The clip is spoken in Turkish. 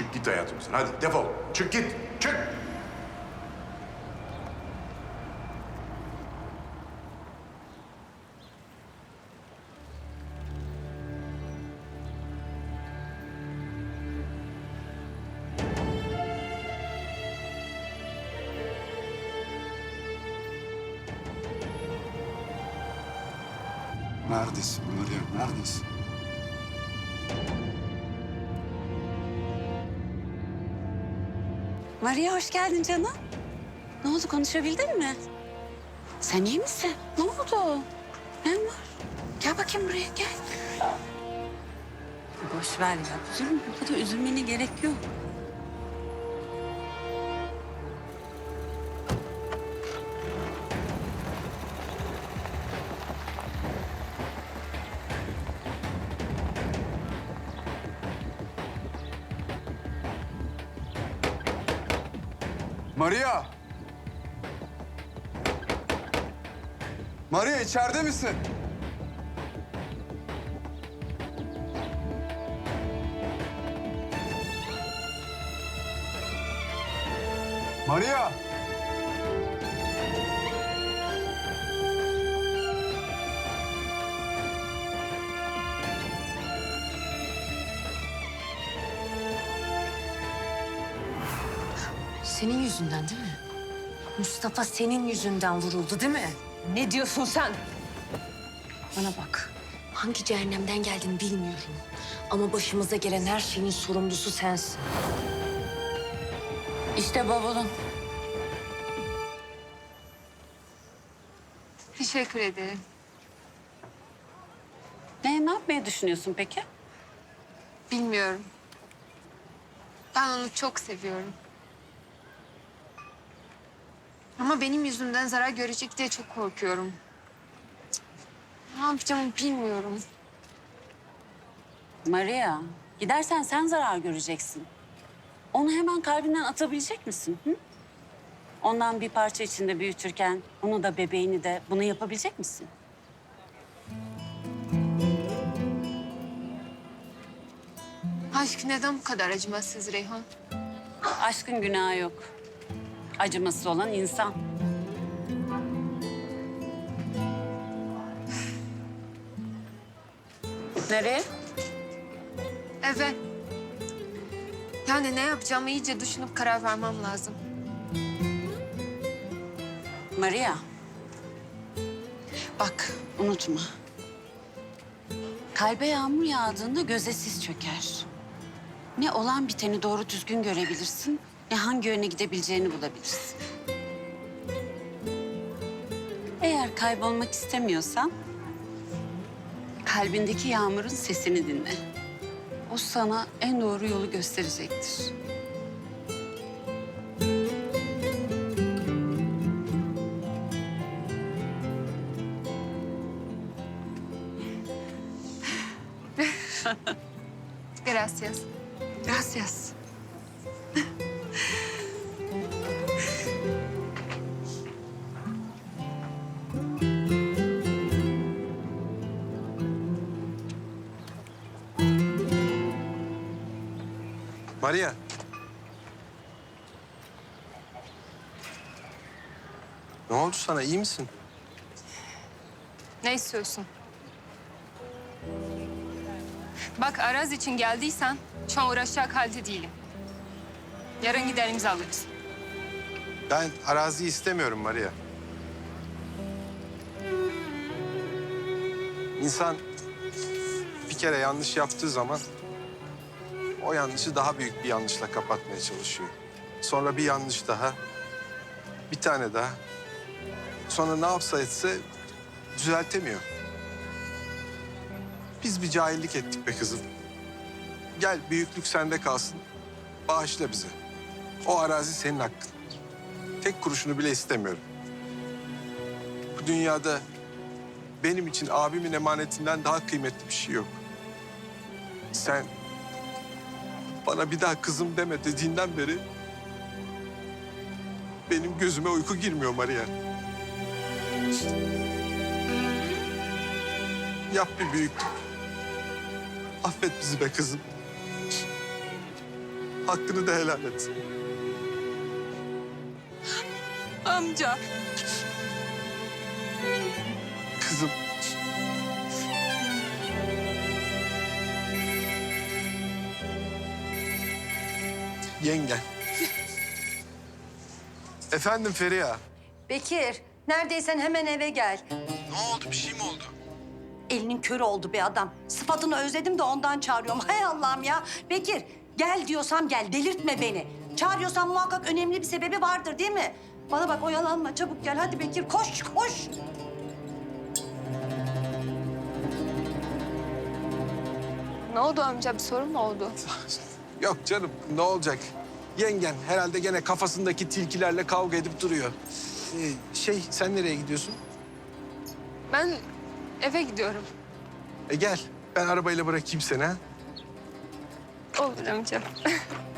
Çık git hayatımızdan. Hadi defol. Çık git. Çık. Neredesin Maria? Neredesin? Maria hoş geldin canım. Ne oldu konuşabildin mi? Sen iyi misin? Ne oldu? Ne var? Gel bakayım buraya gel. Boş ver ya. Üzülme. Bu kadar üzülmene gerek yok. Maria! Maria içeride misin? Maria! Senin yüzünden değil mi? Mustafa senin yüzünden vuruldu değil mi? Ne diyorsun sen? Bana bak. Hangi cehennemden geldiğini bilmiyorum. Ama başımıza gelen her şeyin sorumlusu sensin. İşte bavulun. Teşekkür ederim. Ne, ne yapmayı düşünüyorsun peki? Bilmiyorum. Ben onu çok seviyorum. Ama benim yüzümden zarar görecek diye çok korkuyorum. Cık, Ne yapacağımı bilmiyorum. Maria, gidersen sen zarar göreceksin. Onu hemen kalbinden atabilecek misin? Hı? Ondan bir parça içinde büyütürken onu da bebeğini de bunu yapabilecek misin? Aşk neden bu kadar acımasız Reyhan? Aşkın günahı yok. Acımasız olan insan. Nereye? Evet. Yani ne yapacağımı iyice düşünüp karar vermem lazım. Maria. Bak unutma. Kalbe yağmur yağdığında göze sis çöker. Ne olan biteni doğru düzgün görebilirsin, ne hangi yöne gidebileceğini bulabilirsin. Eğer kaybolmak istemiyorsan kalbindeki yağmurun sesini dinle. O sana en doğru yolu gösterecektir. Gracias. Gracias. Maria. Ne oldu sana? İyi misin? Ne istiyorsun? Bak Araz için geldiysen şu an uğraşacak halde değilim. Yarın gider imzalarız. Ben arazi istemiyorum Maria. İnsan bir kere yanlış yaptığı zaman o yanlışı daha büyük bir yanlışla kapatmaya çalışıyor. Sonra bir yanlış daha, bir tane daha. Sonra ne yapsa etse düzeltemiyor. Biz bir cahillik ettik be kızım. Gel büyüklük sende kalsın. Bağışla bize. O arazi senin hakkın. Tek kuruşunu bile istemiyorum. Bu dünyada benim için abimin emanetinden daha kıymetli bir şey yok. Sen bana bir daha kızım deme dediğinden beri benim gözüme uyku girmiyor Maria. Yap bir büyüklük. Affet bizi be kızım. Hakkını da helal et. Amca. Yengen. Efendim Feriha. Bekir, neredeysen hemen eve gel. Ne oldu? Bir şey mi oldu? Elinin körü oldu be adam. Sıfatını özledim de ondan çağırıyorum. Hay Allah'ım ya. Bekir, gel diyorsam gel, delirtme beni. Çağırıyorsan muhakkak önemli bir sebebi vardır değil mi? Bana bak oyalanma, çabuk gel. Hadi Bekir, koş, koş. Ne oldu amca? Bir sorun mu oldu? Yok canım ne olacak? Yengen herhalde gene kafasındaki tilkilerle kavga edip duruyor. Ee, şey sen nereye gidiyorsun? Ben eve gidiyorum. E gel ben arabayla bırakayım seni ha. Olur amca.